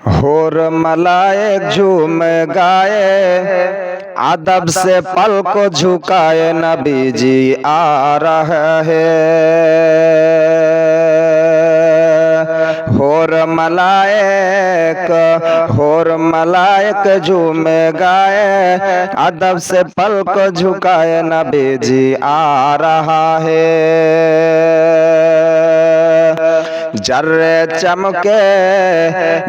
होर मलाए झूम गाए अदब से पल को झुकाए नबी जी आ रहा है। होर मलायक होर मलायक झूम गाए अदब से पल को झुकाए नबी जी आ रहा है। जर्रे चमके,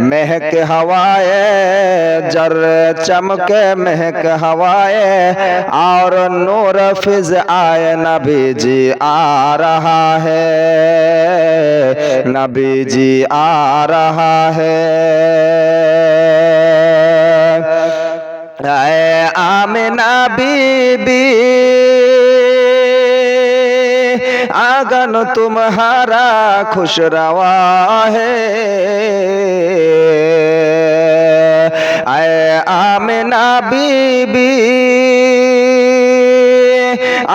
महक हवाए जर्रे चमके, महक हवाए, और नूर फिज आए नबी जी आ रहा है नबी जी आ रहा है। आए आमिना बीबी आंगन तुम्हारा खुश रवा है आए आमिना बीबी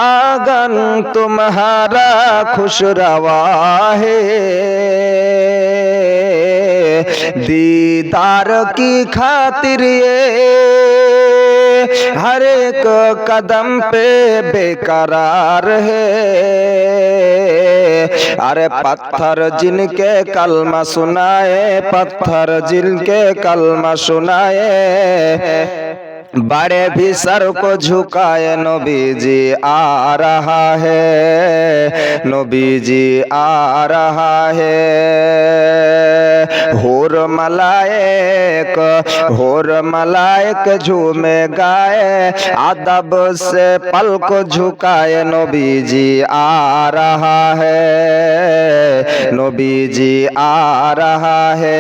आंगन तुम्हारा खुश रवा है दीदार की खातिर ये हर एक कदम पे बेकरार है अरे पत्थर जिनके कलमा सुनाए पत्थर जिनके कलमा सुनाए बड़े भी सर को झुकाए नबी जी आ रहा है नबी जी आ रहा है होर मलायक होर मलायक झूमे गाए अदब से पल को झुकाए नबी जी आ रहा है नबी जी आ रहा है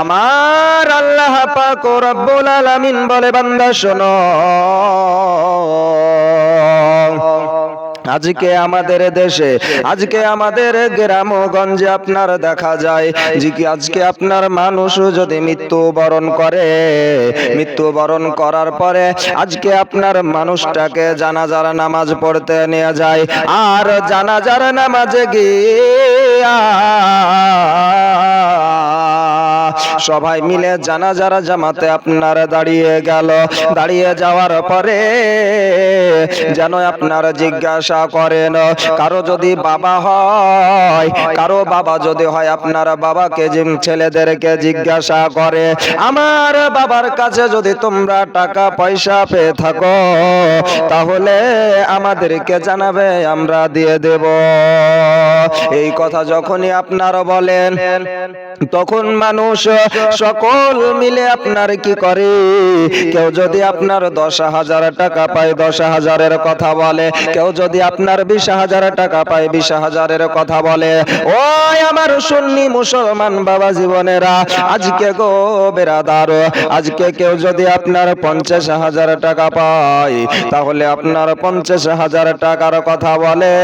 আমার আল্লাহ পাক ও রব্বুল আলামিন বলে বান্দা শোনো আজকে আমাদের দেশে, আজকে আমাদের গ্রামগঞ্জে আপনার দেখা যায়, যে কি আজকে আপনার মানুষ যদি মৃত্যু বরণ করে মৃত্যু বরণ করার পরে আজকে আপনার মানুষটাকে জানাজার নামাজ পড়তে নিয়ে যায়, আর জানাজার নামাজে গিয়া সবাই মিলে জানাজারা জামাতে আপনার দাঁড়িয়ে গেল। দাঁড়িয়ে যাওয়ার পরে যেন আপনার জিজ্ঞাসা করেন, কারও যদি বাবা হয়, কারও বাবা যদি হয়, আপনার বাবাকে ছেলেদেরকে জিজ্ঞাসা করে, আমার বাবার কাছে যদি তোমরা টাকা পয়সা পেয়ে থাকো, তাহলে আমাদেরকে জানাবে, আমরা দিয়ে দেব। এই কথা যখনই আপনারা বলেন, তখন মানুষ সকল মিলে আপনার কি করে? কেউ যদি আপনার দশ হাজার টাকা পায়, দশ হাজারের কথা বলে। কেউ যদি আপনার বিশ হাজার টাকা পায়, বিশ হাজারের কথা বলে। ওই আমার সুন্নি মুসলমান বাবা জীবনেরা, আজকে গো বেরাদার, আজকে কেউ যদি আপনার পঞ্চাশ হাজার টাকা পায়, তাহলে আপনার পঞ্চাশ হাজার টাকার কথা বলে।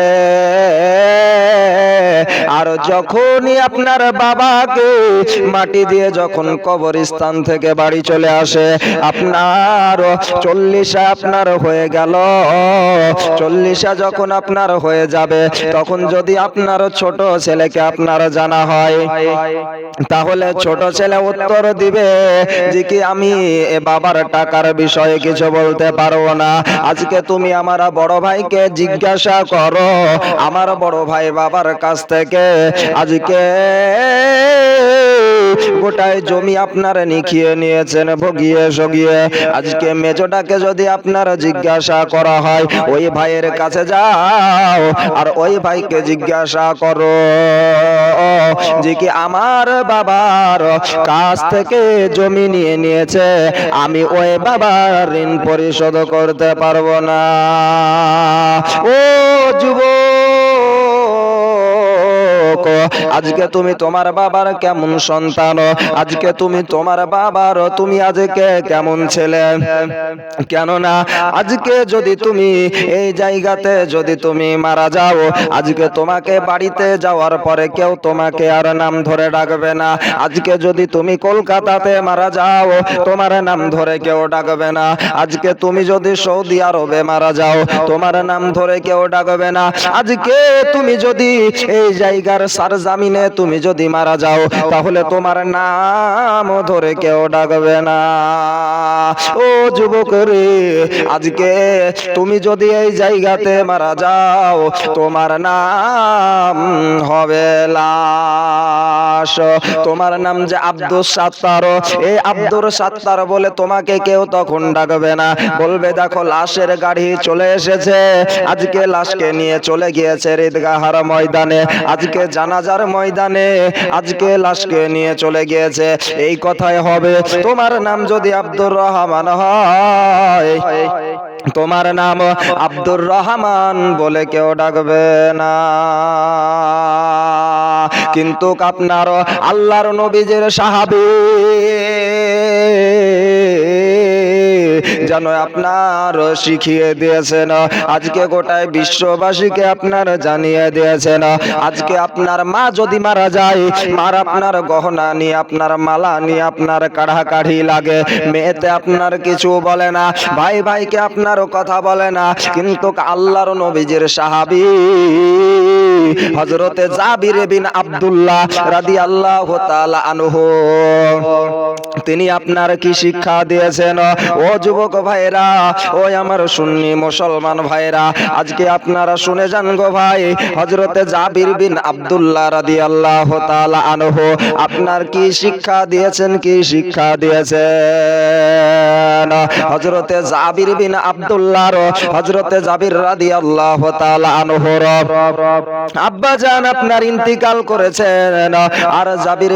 আর যখনই আপনার বাবাকে মাটি দিয়ে যখন কবরস্থান থেকে বাড়ি চলে আসে আপনার চল্লিশা আপনার হয়ে গেল। চল্লিশা যখন আপনার হয়ে যাবে তখন যদি আপনার ছোট ছেলেকে আপনার জানা হয় তাহলে ছোট ছেলে উত্তর দিবে যে কি আমি এ বাবার টাকার বিষয়ে কিছু বলতে পারব না। আজকে তুমি আমার বড় ভাইকে জিজ্ঞাসা করো আমার বড় ভাই বাবার কাছ থেকে আজকে গোটায় জমি আপনারা নিখিয়ে নিয়েছেন, ভগিয়ে সগিয়ে। আজকে মেজোটাকে যদি আপনারা জিজ্ঞাসা করা হয়, ওই ভাইয়ের কাছে যাও আর ওই ভাইকে জিজ্ঞাসা করো। যে কি আমার বাবার কাছ থেকে জমি নিয়ে নিয়েছে, আমি ওই বাবার ঋণ পরিশোধ করতে পারব না? ও যুবক! আজকে তুমি তোমার বাবার কেমন সন্তান? আজকে তুমি তোমার বাবার, তুমি আজকে কেমন ছেলে? কেননা, আজকে যদি তুমি এই জায়গাতে যদি তুমি মারা যাও, আজকে তোমাকে বাড়িতে যাওয়ার পরে কেউ তোমাকে আর নাম ধরে ডাকবে না। আজকে যদি তুমি কলকাতাতে মারা যাও, তোমার নাম ধরে কেউ ডাকবে না। আজকে তুমি যদি সৌদি আরবে মারা যাও, তোমার নাম ধরে কেউ ডাকবে না। আজকে তুমি যদি এই জায়গার সার জামিনে তুমি যদি মারা যাও, তাহলে তোমার নাম ধরে কেউ ডাকবে না। ও যুবক রে, আজকে তুমি যদি এই জায়গাতে মারা যাও, তোমার নাম হবে লাশ। তোমার নাম যে আব্দুল সাত্তার, এই আব্দুর সাত্তার বলে তোমাকে কেউ তখন ডাকবে না। বলবে, দেখো, লাশের গাড়ি চলে এসেছে। আজকে লাশকে নিয়ে চলে গিয়েছে ঈদগাহার ময়দানে। আজকে জানাজার ময়দানে আজকে লাশকে নিয়ে চলে গিয়েছে। এই কথাই হবে। তোমার নাম যদি আব্দুর রহমান হয়, তোমার নাম আব্দুর রহমান বলে কেউ ডাকবে না। কিন্তু আপনার আল্লাহর নবীজের সাহাবী যেন আপনার শিখিয়ে দিয়েছেন আজকে গোটায় বিশ্ববাসীকে আপনার জানিয়ে দিয়েছেন আজকে আপনার মা যদি মারা যায়, মার আপনার গহনা নিয়ে, আপনার মালা নিয়ে আপনার কাড়াকাড়ি লাগে। মেয়েতে আপনার কিছু বলে না, ভাই ভাইকে আপনারও কথা বলে না। কিন্তু আল্লাহর নবীজির সাহাবি হজরতে জাবির বিন আব্দুল্লাহ রাদি আল্লাহ তিনি আপনার কি শিক্ষা দিয়েছেন? ও যুবক ভাইরা ও আমার সুন্নি মুসলমান ভাইরা, আজকে আপনারা শুনে যান গো ভাই হজরতে জাবির বিন আব্দুল্লাহ রাদি আল্লাহ আনহু, আপনার কি শিক্ষা দিয়েছেন, কি শিক্ষা দিয়েছেন? হজরতে জাবির বিন আব্দুল্লাহর হজরতে জাবির রাদি আল্লাহ আনহুর, আব্বা জান আপনার ইন্তিকাল করেছেন, আর জাবির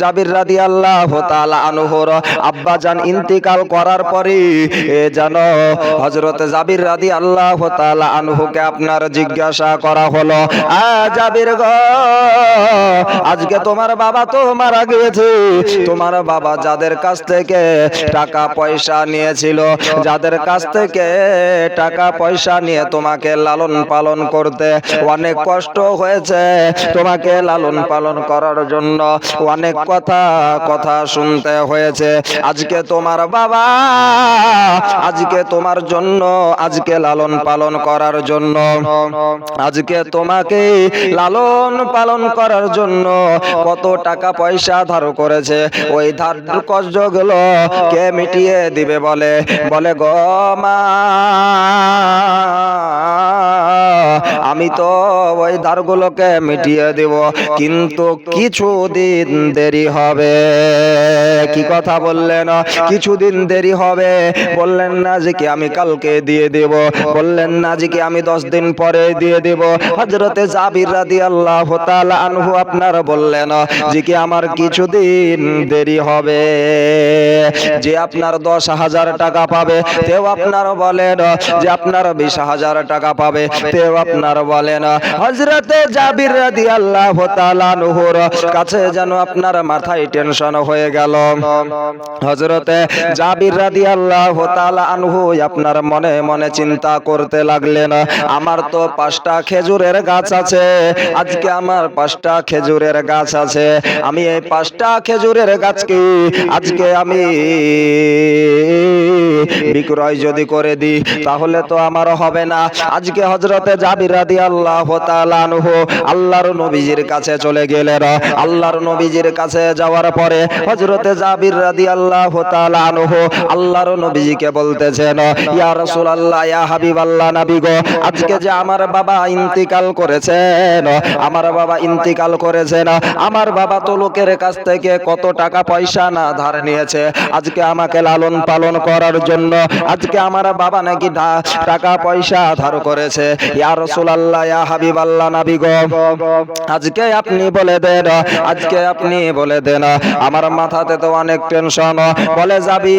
জাবির রাদি আল্লাহ আনহুর, আব্বা জান ইন্তিকাল করার পরে এ যেন হজরত জাবির রাদি আল্লাহ আনহুকে আপনার জিজ্ঞাসা করা হলো, আ জাবির গো, আজকে তোমার বাবা তো মারা গিয়েছে। তোমার বাবা যাদের কাছ থেকে টাকা পয়সা নিয়েছিল, যাদের কাছ থেকে টাকা পয়সা নিয়ে তোমাকে লালন পালন করতে অনেক কষ্ট হয়েছে, তোমাকে লালন পালন করার জন্য অনেক কথা কথা শুনতে হয়েছে। আজকে তোমার বাবা আজকে তোমার জন্য, আজকে লালন পালন করার জন্য, আজকে তোমাকে লালন পালন করার জন্য কত টাকা পয়সা ধার করেছে। ওই ধার কষ্টগুলো কে মিটিয়ে দিবে বলে? বলে, গো মা, আমি তো ওই ধারগুলোকে মিটিয়ে দেব, কিন্তু কিছুদিন দেরি হবে। কি কথা বললেন? কিছুদিন দেরি হবে বললেন না যে কি আমি কালকে দিয়ে দেব। বললেন না যে কি আমি দশ দিন পরে দিয়ে দেব। হজরতে জাবির রাদি আল্লাহ আনহু আপনার বললেন যে কি আমার কিছুদিন দেরি হবে। যে আপনার দশ হাজার টাকা পাবে, তেও আপনার বলেন যে আপনার বিশ হাজার টাকা পাবে, তেও আপনার বলেন। হজরতে জাবির রাদি আল্লাহ তালানহুর কাছে যেন আপনার মাথায় টেনশন হয়ে গেল। হজরতে জাবির রাদি আল্লাহ আনহু আপনার মনে মনে চিন্তা করতে লাগলেন, আমার তো পাঁচটা খেজুরের গাছ আছে, আজকে আমার পাঁচটা খেজুরের গাছ আছে, আমি এই পাঁচটা খেজুরের গাছকে আজকে আমি বিক্রয় যদি করে দিই, তাহলে তো আমার হবে না। আজকে হজরতে জাবির রাদি আল্লাহ আনহু আল্লাহর নবীজির কাছে চলে গেলেন। আল্লাহর নবীজির কাছে যাওয়ার পরে হজরতে জাবির রাদি আল্লাহ আনহু আল্লাহর নবীজিকে বলতেছেন, ইয়া রাসূলুল্লাহ, ইয়া হাবিবাল্লাহ নবী গো, আজকে যে আমার বাবা ইন্তিকাল করেছেন, আমার বাবা ইন্তিকাল করেছেন, আমার বাবা তো লোকের কাছ থেকে কত টাকা পয়সা না ধার নিয়েছে, আজকে আমাকে লালন পালন করার জন্য, আজকে আমার বাবা নাকি টাকা পয়সা ধার করেছে, ইয়া রাসূলুল্লাহ, ইয়া হাবিবাল্লাহ নবী গো, আজকে আপনি বলে দেন, আজকে আপনি বলে দেন, আমার মাথাতে তো অনেক টেনশন, বলে যাবি?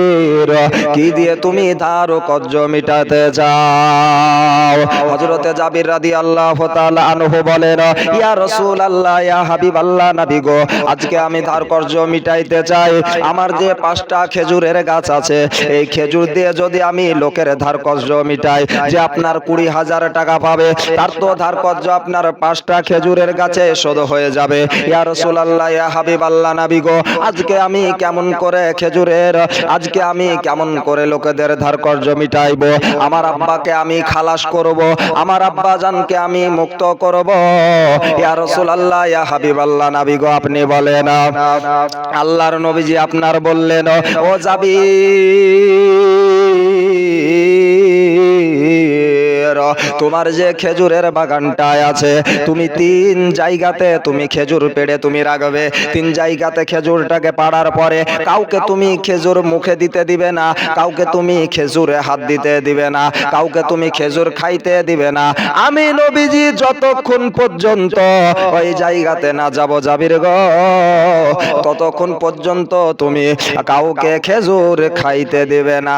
কি দিয়ে তুমি ধার ও কর্জ মিটাতে যাও হযরতে জাবির রাদিয়াল্লাহু তাআলা আনহু বলেন, ইয়া রাসূলুল্লাহ, ইয়া হাবিবাল্লাহ নবী গো, আজকে আমি ধার কর্জ মিটাইতে চাই। আমার যে পাঁচটা খেজুরের গাছ আছে, এই খেজুর দিয়ে যদি আমি লোকের ধার কর্জ মিটাই, যে আপনার কুড়ি হাজার টাকা পাবে, তার তো ধার কর্জ আপনার পাঁচটা খেজুরের গাছে শোধ হয়ে যাবে। ইয়া রাসূলুল্লাহ, ইয়া হাবিবাল্লাহ নবী গো, আজকে আমি কেমন করে খেজুরের, আজকে আমি কেমন করে লোকেদের ধার কর্য মিটাইব? আমার আব্বাকে আমি খালাস করব, আমার আব্বা জানকে আমি মুক্ত করব। ইয়া রাসূলুল্লাহ, ইয়া হাবিবাল্লাহ, নবী গো, আপনি বলেন। আল্লাহর নবীজি আপনার বললেন, ও যাবি তোমার যে খেজুরের বাগানটায় আছে, তুমি তিন জায়গাতে তুমি খেজুর পেড়ে তুমি রাখবে। তিন জায়গাতে খেজুরটাকে পাড়ার পরে কাউকে তুমি খেজুর মুখে দিতে দিবে না, কাউকে তুমি খেজুরে হাত দিতে দিবে না, কাউকে তুমি খেজুর খাইতে দিবে না। আমি নবীজি যতক্ষণ পর্যন্ত ওই জায়গাতে না যাব যাবির গো, ততক্ষণ পর্যন্ত তুমি কাউকে খেজুর খাইতে দিবে না।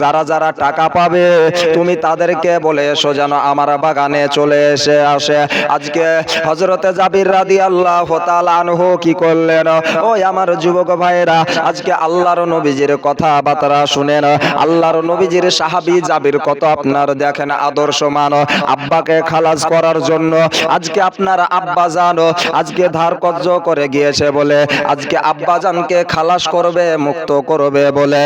যারা যারা টাকা পাবে, তুমি তাদেরকে বলে, এসো যেন আমার বাগানে চলে এসে আসে। আজকে হজরতে জাবির রাদি আল্লাহ আনহু কি করলেন? ওই আমার যুবক ভাইরা আজকে আল্লাহর নবীজির কথাবার্তা শুনেন। আল্লাহর নবীজির সাহাবি জাবির কত আপনার দেখেন আদর্শ মান আব্বাকে খালাস করার জন্য। আজকে আপনার আব্বা জান, আজকে ধার কর্য করে গিয়েছে বলে, আজকে আব্বা জানকে খালাস করবে, মুক্ত করবে বলে।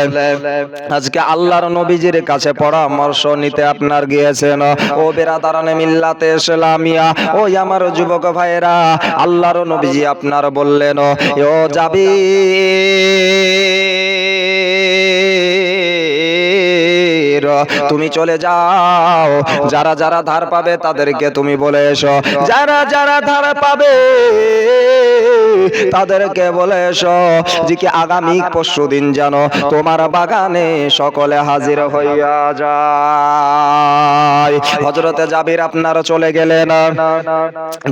আজকে আল্লাহর নবীজির কাছে পরামর্শ নিতে আপনার গিয়েছেন ও বেরাদারানে মিল্লাতে ইসলামিয়া ওই আমার যুবক ভাইয়েরা, আল্লাহর নবীজি আপনার বললেন ও যাবি তুমি চলে যাও। যারা যারা ধার পাবে তাদেরকে তুমি বলে এসো। যারা যারা ধার পাবে তাদেরকে বলে যে কি আগামী পরশু দিন যেন তোমার বাগানে সকলে হাজির হইয়া যায়। হজরতে জাবির আপনারা চলে গেলেন।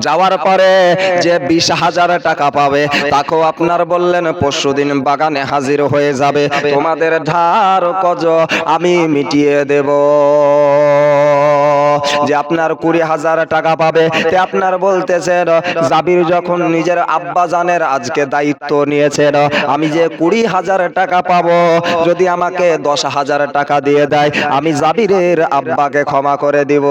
যাওয়ার পরে যে বিশ হাজার টাকা পাবে, তাকেও আপনার বললেন, পরশু দিন বাগানে হাজির হয়ে যাবে। তোমাদের ধার কজ আমি মিটিয়ে দেব। যে আপনার কুড়ি হাজার টাকা পাবে। আপনার বলতেছেন, জাবির যখন নিজের আব্বা জানের আজকে দায়িত্ব নিয়েছেন, আমি যে কুড়ি হাজার টাকা পাবো, যদি আমাকে দশ হাজার টাকা দিয়ে দেয়, আমি জাবিরের আব্বাকে ক্ষমা করে দিব।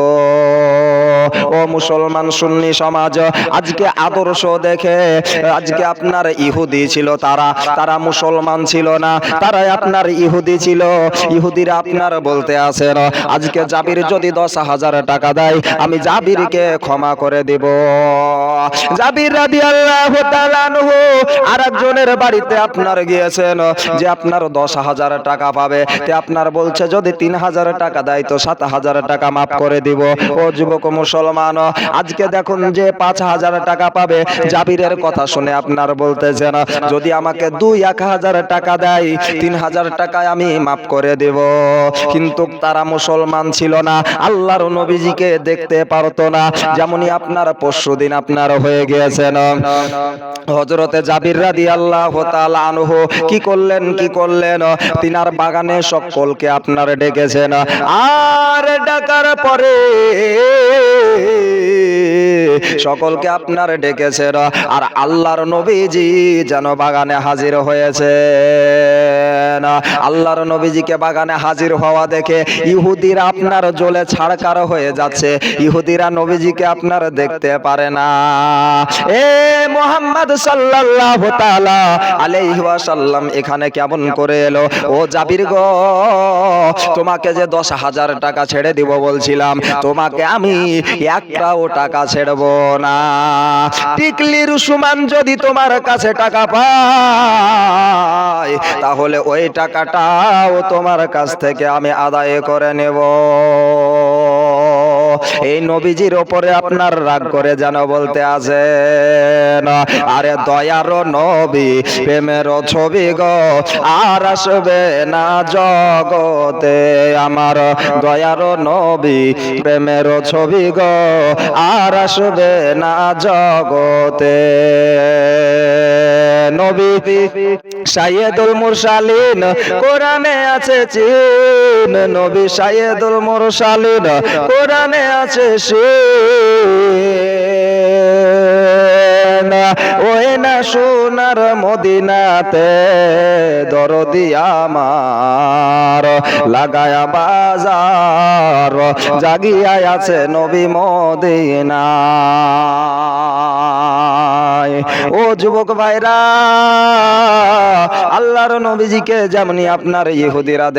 ও মুসলমান সুন্নি সমাজ, আজকে আদর্শ দেখে, আজকে আপনার ইহুদি ছিল তারা। তারা মুসলমান ছিল না, তারাই আপনার ইহুদি ছিল। ইহুদিরা আপনার বলতে আছেন আজকে জাবির যদি দশ হাজার টাকা দেয় আমি জাবিরকে ক্ষমা করে দিব। জাবির রাদি আল্লাহ আর একজনের বাড়িতে আপনার গিয়েছেন যে আপনার দশ হাজার টাকা পাবে। তে আপনার বলছে যদি তিন হাজার টাকা দেয় তো সাত হাজার টাকা মাফ করে দিব। ও যুবক মুসলমান আজকে দেখুন যে পাঁচ হাজার টাকা পাবে। জাবিরের কথা শুনে আপনার বলতেছেন যদি আমাকে দুই এক হাজার টাকা দেয় তিন হাজার টাকায় আমি মাফ করে দেব। কিন্তু তারা মুসলমান ছিল না। আল্লাহর নবীজিকে দেখতে পারতো না, যেমনই আপনার পরশু দিন আপনার হয়ে গিয়েছেন। হজরতে জাবির রাদি আল্লাহ আনহ কি করলেন কি করলেন? তিনার বাগানে সকলকে আপনার ডেকেছেন। আর ডাকার পরে সকলকে আপনার ডেকেছেন আর আল্লাহর নবীজি যেন বাগানে হাজির হয়েছে আল্লাহর নবীজিকে বাগানে হাজির হওয়া দেখে ইহুদিরা আপনার জলে ছাড়কার হয়ে যাচ্ছে। ইহুদিরা নবীজিকে আপনার দেখতে পারে না। এ মোহাম্মদ সাল্লাল্লাহু তাআলা আলাইহি ওয়াসাল্লাম এখানে কেমন করে এলো? ও জাবির গো, তোমাকে যে দশ হাজার টাকা ছেড়ে দিব বলছিলাম, তোমাকে আমি একটাও টাকা ছেড়ব না। টিকলি রুসুমান যদি তোমার কাছে টাকা পায়, তাহলে ওই টাকাটাও তোমার কাছ থেকে আমি আদায় করে নেব। এই নবীজির ওপরে আপনার রাগ করে যেন বলতে আছেন আরে দয়ার নবী, প্রেমের ছবি গো, আর আসবে না জগতে। আমার দয়ার নবী, প্রেমের ছবি গো, আর আসবে না জগতে। নবী সাইয়েদুল মুরসালিন, কোরআনে আছে চিন। নবী সাইয়েদুল মুরসালিন, কোরআনে আছে সে। ওই না সোনার মদিনাতে দরদি আমার লাগায়া বাজার জাগিয়া আছে নবী মদিনা। ও যুবক ভাইরা আল্লাহর নবীজিকে যেমনি আপনার ইহুদিরা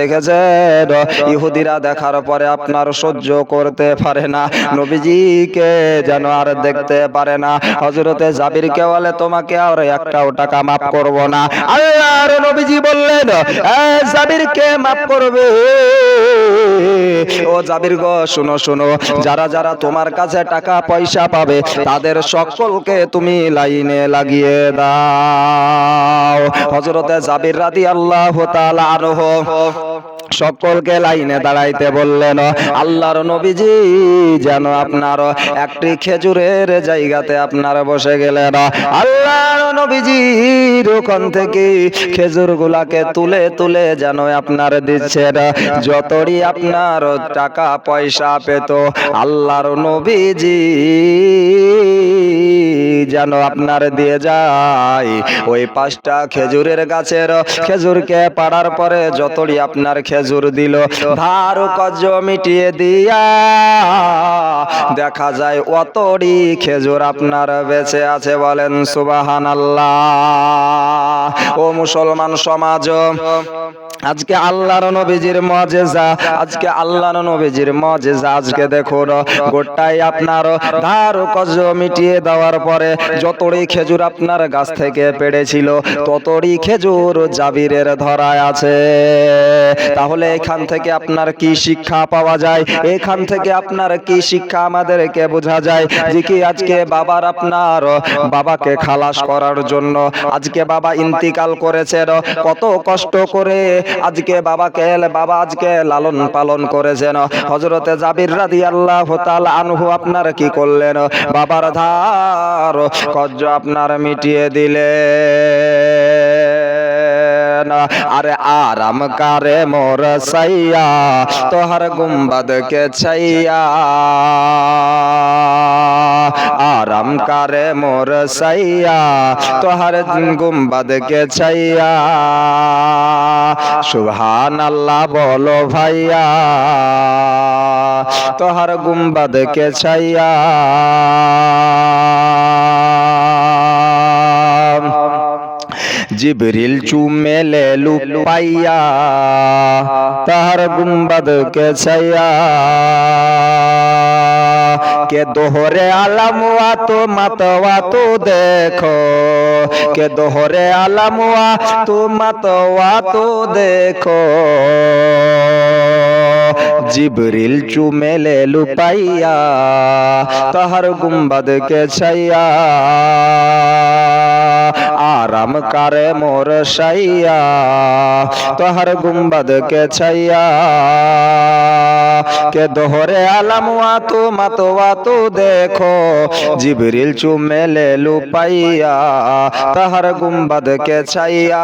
ইহুদিরা দেখার পরে আপনার সহ্য করতে পারে না নবীজিকে যেন আর দেখতে পারে না। হজরতে বলে তোমাকে আর একটাও টাকা মাফ করব না। আল্লাহর নবীজি বললেন "এ, জাবিরকে মাফ করবে। ও জাবির গো শুনো শুনো যারা যারা তোমার কাছে টাকা পয়সা পাবে তাদের সকলকে তুমি লাইনে লাগিয়ে দাও। হজরতে জাবির রাদি আল্লাহ আনহু সকলকে লাইনে দাঁড়াইতে বললেন, আল্লাহর নবীজি, যেন আপনার একটি খেজুরের জায়গাতে আপনার বসে গেলেন। আল্লাহর নবীজির ওখান থেকে খেজুর গুলাকে তুলে তুলে যেন আপনার দিচ্ছেন। যতই আপনার টাকা পয়সা পেত, আল্লাহর নবীজি যেন আপনার দিয়ে যায়? ওই পাঁচটা খেজুরের গাছের খেজুরকে পাড়ার পরে যতই আপনার খেজুর দিল, ধার কজ মিটিয়ে দিয়া দেখা যায় অতড়ি খেজুর আপনার বেঁচে আছে বলেন সুবাহান ও মুসলমান সমাজ, আজকে আল্লাহর নবীজির মজেজা, আজকে আল্লাহর নবীজির মজেজা, আজকে দেখুন, গোটাই আপনার ধার কজ মিটিয়ে দেওয়ার পরে যতই খেজুর আপনার গাছ থেকে পেড়েছিল, ততই খেজুর জাবিরের ধরায় আছে। তাহলে এখান থেকে আপনার কি শিক্ষা পাওয়া যায়? এখান থেকে আপনার কি শিক্ষা আমাদেরকে বোঝা যায়? যে কি আজকে বাবার আপনার বাবাকে খালাস করার জন্য, আজকে বাবা ইন্তিকাল করেছেন কত কষ্ট করে আজকে বাবাকে, বাবা আজকে লালন পালন করেছেন হজরতে জাবির রাদি আল্লাহ আনহু আপনার কি করলেন? বাবার ধার কজ্জ আপনার মিটিয়ে দিলে আরে আরাম কারে মোর সাইয়া তোহার গুম্বাদ কে ছাইয়া। কামকারে মোর সাইয়া, তোহার গুম্বাদ কে ছাইয়া। সুহান আল্লাহ বলো ভাইয়া, তোহার গুম্বাদ কে ছাইয়া। জিবরিল চুমে লেলু পাইয়া তাহার গুম্বাদ কে ছাইয়া। কে দোহরে আলামুয়া তো মাতওয়া তো দেখো। কে দোহরে আলামুয়া তো মাতওয়া তো দেখো। জিবরিল চুমেলে লুপাইয়া, তাহার গুম্বাদকে ছাইয়া আরাম কারে মোর সাইয়া, তোহার গুম্বাদ কে ছাইয়া। কে দোহরে আলাম আতু মাতো আতু দেখো, জিবরিল চুমেলে লুপাইয়া, তাহার গুম্বাদ কে ছাইয়া।